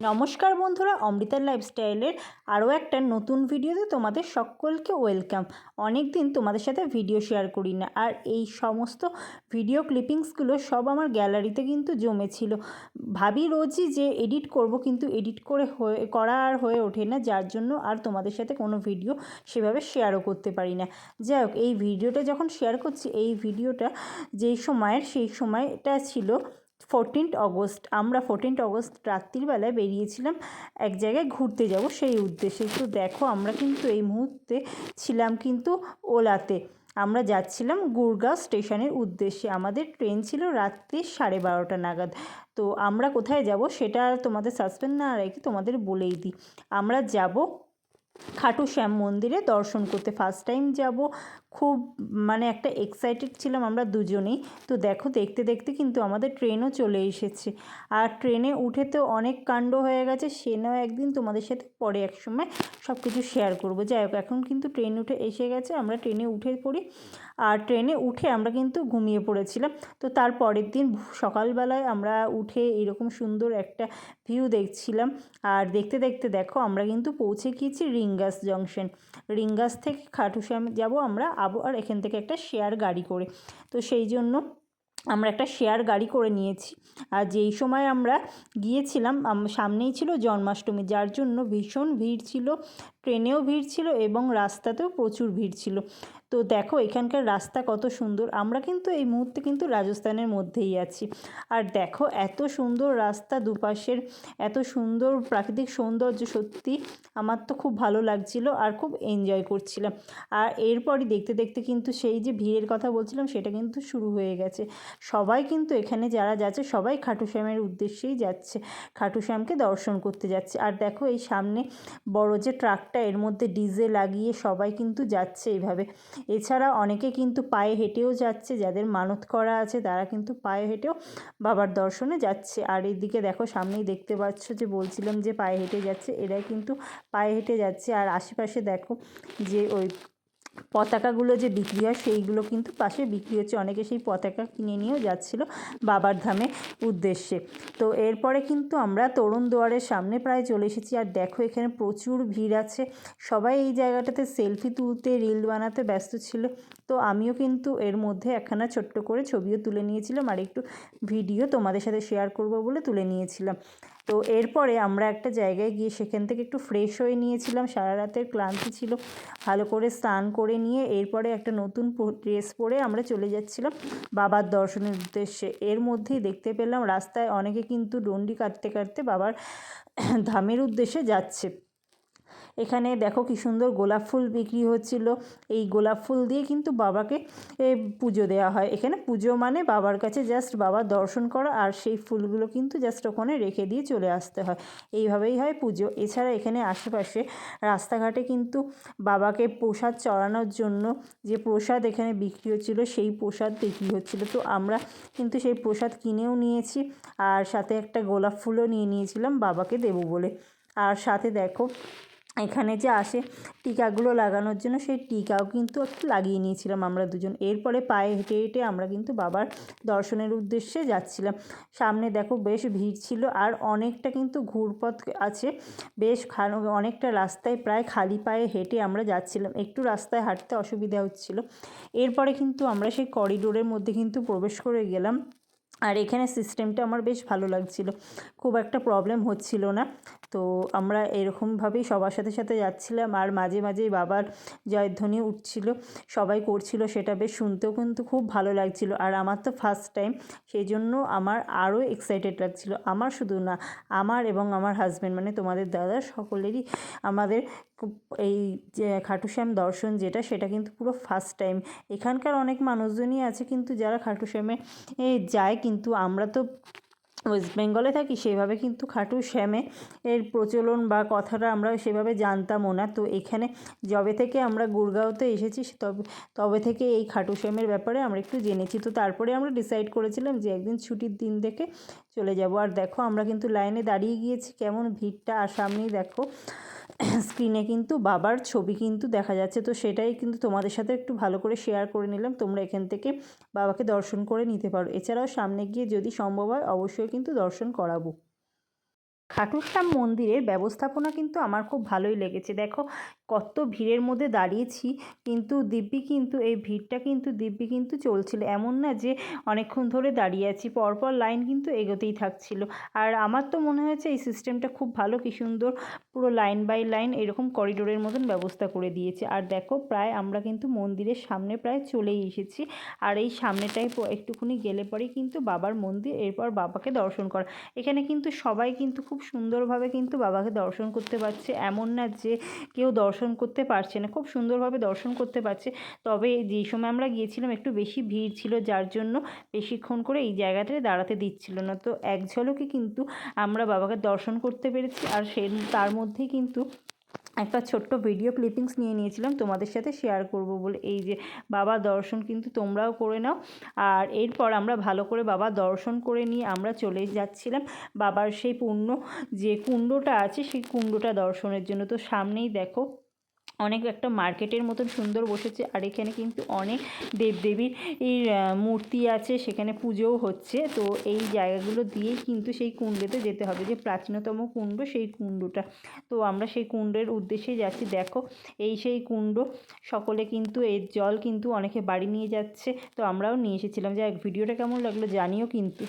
নমস্কার বন্ধুরা, অমৃতার লাইফস্টাইলের আরও একটা নতুন ভিডিওতে তোমাদের সকলকে ওয়েলকাম অনেক দিন তোমাদের সাথে ভিডিও শেয়ার করি না, আর এই সমস্ত ভিডিও ক্লিপিংসগুলো সব আমার গ্যালারিতে কিন্তু জমেছিল। ভাবি রোজই যে এডিট করব কিন্তু এডিট করে হয়ে, করা আর হয়ে ওঠে না, যার জন্য আর তোমাদের সাথে কোনো ভিডিও সেভাবে শেয়ারও করতে পারি না। যাই হোক, এই ভিডিওটা যখন শেয়ার করছি, এই ভিডিওটা যেই সময়ের, সেই সময়টা ছিল ফোরটিন্থ অগস্ট আমরা ফোরটিন্থ অগস্ট রাত্রিবেলায় বেরিয়েছিলাম এক জায়গায় ঘুরতে যাব, সেই উদ্দেশ্যে। তো দেখো, আমরা কিন্তু এই মুহূর্তে ছিলাম কিন্তু ওলাতে। আমরা যাচ্ছিলাম গুরগাঁও স্টেশনের উদ্দেশ্যে। আমাদের ট্রেন ছিল রাত্রি সাড়ে বারোটা নাগাদ। তো আমরা কোথায় যাব সেটা তোমাদের সাসপেন্ড না রেখে তোমাদের বলেই দিই। আমরা যাব খাটু শ্যাম মন্দিরে দর্শন করতে ফার্স্ট টাইম যাব। খুব মানে একটা এক্সাইটেড ছিলাম আমরা দুজনেই। তো দেখো, দেখতে দেখতে কিন্তু আমাদের ট্রেনও চলে এসেছে। আর ট্রেনে উঠে তো অনেক কাণ্ড হয়ে গেছে, সে নয় একদিন তোমাদের সাথে পরে এক সময় সব কিছু শেয়ার করব। যাই হোক, এখন কিন্তু ট্রেন উঠে এসে গেছে, আমরা ট্রেনে উঠে পড়ি। আর ট্রেনে উঠে আমরা কিন্তু ঘুমিয়ে পড়েছিলাম। তো তার পরের দিন সকালবেলায় আমরা উঠে এরকম সুন্দর একটা ভিউ দেখছিলাম। আর দেখতে দেখতে দেখো, আমরা কিন্তু পৌঁছে গিয়েছি রিঙ্গাস জংশন। রিঙ্গাস থেকে খাটুশ্যাম যাব আমরা আবার এখান থেকে একটা শেয়ার গাড়ি করে। তো সেই জন্য আমরা একটা শেয়ার গাড়ি করে নিয়েছি। আর যেই সময় আমরা গিয়েছিলাম সামনেই ছিল জন্মাষ্টমী, যার জন্য ভীষণ ভিড় ছিল। ট্রেনেও ভিড় ছিল এবং রাস্তাতেও প্রচুর ভিড় ছিল। তো দেখো, এখানকার রাস্তা কত সুন্দর। আমরা কিন্তু এই মুহূর্তে কিন্তু রাজস্থানের মধ্যেই আছি। আর দেখো, এত সুন্দর রাস্তা দুপাশের, এত সুন্দর প্রাকৃতিক সৌন্দর্য, সত্যি আমার তো খুব ভালো লাগছিল আর খুব এনজয় করছিলাম। আর এরপরই দেখতে দেখতে কিন্তু সেই যে ভিড়ের কথা বলছিলাম, সেটা কিন্তু শুরু হয়ে গেছে। সবাই কিন্তু এখানে যারা যাচ্ছে, সবাই খাটু শ্যামের উদ্দেশ্যেই যাচ্ছে। খাটু শ্যামকে দর্শন করতে যাচ্ছে। আর দেখো, এই সামনে বড় যে ট্রাকটা, এর মধ্যে ডিজে লাগিয়ে সবাই কিন্তু যাচ্ছে এইভাবে। এছাড়া অনেকে কিন্তু পায়ে হেঁটেও যাচ্ছে, যাদের মানত করা আছে তারা কিন্তু পায়ে হেঁটেও বাবার দর্শনে যাচ্ছে। আর এদিকে দেখো, সামনেই দেখতে পাচ্ছ যে বলছিলাম যে পায়ে হেঁটে যাচ্ছে এরা কিন্তু পায়ে হেঁটে যাচ্ছে। আর আশেপাশে দেখো যে ওই পতাকাগুলো যে বিক্রি হয়, সেইগুলো কিন্তু পাশে বিক্রি হচ্ছে। অনেকে সেই পতাকা কিনে নিয়েও যাচ্ছিল বাবার ধামে উদ্দেশ্যে। তো এরপরে কিন্তু আমরা তরুণ দুয়ারের সামনে প্রায় চলে এসেছি। আর দেখো, এখানে প্রচুর ভিড় আছে। সবাই এই জায়গাটাতে সেলফি তুলতে, রিল বানাতে ব্যস্ত ছিল। তো আমিও কিন্তু এর মধ্যে একখানা ছোট্ট করে ছবিও তুলে নিয়েছিলাম। আর একটু ভিডিও তোমাদের সাথে শেয়ার করব বলে তুলে নিয়েছিলাম। তো এরপরে আমরা একটা জায়গায় গিয়ে সেখান থেকে একটু ফ্রেশ হয়ে নিয়েছিলাম। সারা রাতের ক্লান্তি ছিল। ভালো করে স্নান করে নিয়ে এরপরে একটা নতুন ড্রেস পরে আমরা চলে যাচ্ছিলাম বাবার দর্শনের উদ্দেশ্যে। এর মধ্যেই দেখতে পেলাম রাস্তায় অনেকে কিন্তু ডন্ডি কাটতে কাটতে বাবার ধামের উদ্দেশ্যে যাচ্ছে। এখানে দেখো কি সুন্দর গোলাপ ফুল বিক্রি হচ্ছিল। এই গোলাপ ফুল দিয়ে কিন্তু বাবাকে পুজো দেওয়া হয়। এখানে পুজো মানে বাবার কাছে জাস্ট বাবার দর্শন করা আর সেই ফুলগুলো কিন্তু জাস্ট ওখানে রেখে দিয়ে চলে আসতে হয়। এইভাবেই হয় পুজো। এছাড়া এখানে আশেপাশে রাস্তাঘাটে কিন্তু বাবাকে প্রসাদ চড়ানোর জন্য যে প্রসাদ এখানে বিক্রি হচ্ছিল, সেই প্রসাদ বিক্রি হচ্ছিল। তো আমরা কিন্তু সেই প্রসাদ কিনেও নিয়েছি আর সাথে একটা গোলাপ ফুলও নিয়ে নিয়েছিলাম বাবাকে দেবো বলে। আর সাথে দেখো এখানে যে আসে টিকাগুলো লাগানোর জন্য, সেই টিকাও কিন্তু একটু লাগিয়ে নিয়েছিলাম আমরা দুজন। এরপরে পায়ে হেঁটে হেঁটে আমরা কিন্তু বাবার দর্শনের উদ্দেশ্যে যাচ্ছিলাম। সামনে দেখো বেশ ভিড় ছিল আর অনেকটা কিন্তু ঘুরপথ আছে। বেশ অনেকটা রাস্তায় প্রায় খালি পায়ে হেঁটে আমরা যাচ্ছিলাম। একটু রাস্তায় হাঁটতে অসুবিধা হচ্ছিল। এরপরে কিন্তু আমরা সেই করিডোরের মধ্যে কিন্তু প্রবেশ করে গেলাম। আর এখানে সিস্টেমটা আমার বেশ ভালো লাগছিল। খুব একটা প্রবলেম হচ্ছিল না। তো আমরা এরকমভাবেই সবার সাথে সাথে যাচ্ছিলাম আর মাঝে মাঝেই বাবার জয়ধ্বনি উঠছিল, সবাই করছিল সেটা বেশ শুনতেও কিন্তু খুব ভালো লাগছিল। আর আমার তো ফার্স্ট টাইম সেই জন্য আমার আরও এক্সাইটেড লাগছিল। আমার শুধু না, আমার এবং আমার হাজব্যান্ড মানে তোমাদের দাদা সকলেরই আমাদের এই যে খাটুশ্যাম দর্শন যেটা, সেটা কিন্তু পুরো ফার্স্ট টাইম এখানকার অনেক মানুষজনই আছে কিন্তু যারা খাটুশ্যামে যায়, কিন্তু আমরা তো ওয়েস্ট বেঙ্গলে থাকি, সেভাবে কিন্তু খাটু শ্যামে এর প্রচলন বা কথাটা আমরা সেভাবে জানতামও না। তো এখানে যবে থেকে আমরা গুরগাঁওতে এসেছি তবে তবে থেকে এই খাটু শ্যামের ব্যাপারে আমরা একটু জেনেছি। তো তারপরে আমরা ডিসাইড করেছিলাম যে একদিন ছুটির দিন দেখে চলে যাব। আর দেখো আমরা কিন্তু লাইনে দাঁড়িয়ে গিয়েছি, কেমন ভিড়টা। আর সামনেই দেখো স্ক্রিনে কিন্তু বাবার ছবি কিন্তু দেখা যাচ্ছে। তো সেটাই কিন্তু তোমাদের সাথে একটু ভালো করে শেয়ার করে নিলাম। তোমরা এখান থেকে বাবাকে দর্শন করে নিতে পারো। এছাড়াও সামনে গিয়ে যদি সম্ভব হয়, অবশ্যই কিন্তু দর্শন করাবো। খাটুশ্যাম মন্দিরের ব্যবস্থাপনা কিন্তু আমার খুব ভালোই লেগেছে। দেখো, কত ভিড়ের মধ্যে দাঁড়িয়েছি, কিন্তু দিব্যি কিন্তু, এই ভিড়টা কিন্তু দিব্যি কিন্তু চলছিল। এমন না যে অনেকক্ষণ ধরে দাঁড়িয়ে আছি, পরপর লাইন কিন্তু এগোতেই থাকছিল। আর আমার তো মনে হয়েছে এই সিস্টেমটা খুব ভালো, কি সুন্দর পুরো লাইন বাই লাইন এরকম করিডোরের মতন ব্যবস্থা করে দিয়েছে। আর দেখো, প্রায় আমরা কিন্তু মন্দিরের সামনে প্রায় চলেই এসেছি। আর এই সামনেটায় প- একটুখানি গেলে পরেই কিন্তু বাবার মন্দির, এরপর বাবাকে দর্শন করা। এখানে কিন্তু সবাই কিন্তু খুব সুন্দরভাবে কিন্তু বাবাকে দর্শন করতে পারছে। এমন না যে কেউ দর্শন করতে পারছে না, খুব সুন্দরভাবে দর্শন করতে পারছে। তবে যেই সময় আমরা গিয়েছিলাম, একটু বেশি ভিড় ছিল, যার জন্য বেশিক্ষণ করে এই জায়গাটায় দাঁড়াতে দিচ্ছিল না। তো এক ঝলকে কিন্তু আমরা বাবাকে দর্শন করতে পেরেছি, আর সে তার মধ্যেই কিন্তু একটা ছোট্ট ভিডিও ক্লিপিংস নিয়ে নিয়েছিলাম তোমাদের সাথে শেয়ার করব বলে। এই যে বাবা দর্শন কিন্তু তোমরাও করে নাও। আর এরপর আমরা ভালো করে বাবা দর্শন করে নিয়ে আমরা চলে যাচ্ছিলাম বাবার সেই পূর্ণ যে কুণ্ডটা আছে সেই কুণ্ডটা দর্শনের জন্য। তো সামনেই দেখো অনেক একটা মার্কেটের মতন সুন্দর বসেছে আর এখানে কিন্তু অনেক দেবদেবীর মূর্তি আছে সেখানে পুজোও হচ্ছে। তো এই জায়গাগুলো দিয়েই কিন্তু সেই কুণ্ডেতে যেতে হবে। যে প্রাচীনতম কুণ্ড সেই কুণ্ডটা। তো আমরা সেই কুণ্ডের উদ্দেশ্যে যাচ্ছি। দেখো এই সেই কুণ্ড সকলে কিন্তু এর জল কিন্তু অনেকে বাড়ি নিয়ে যাচ্ছে। তো আমরাও নিয়ে এসেছিলাম। যাই হোক, ভিডিওটা কেমন লাগল জানিও কিন্তু।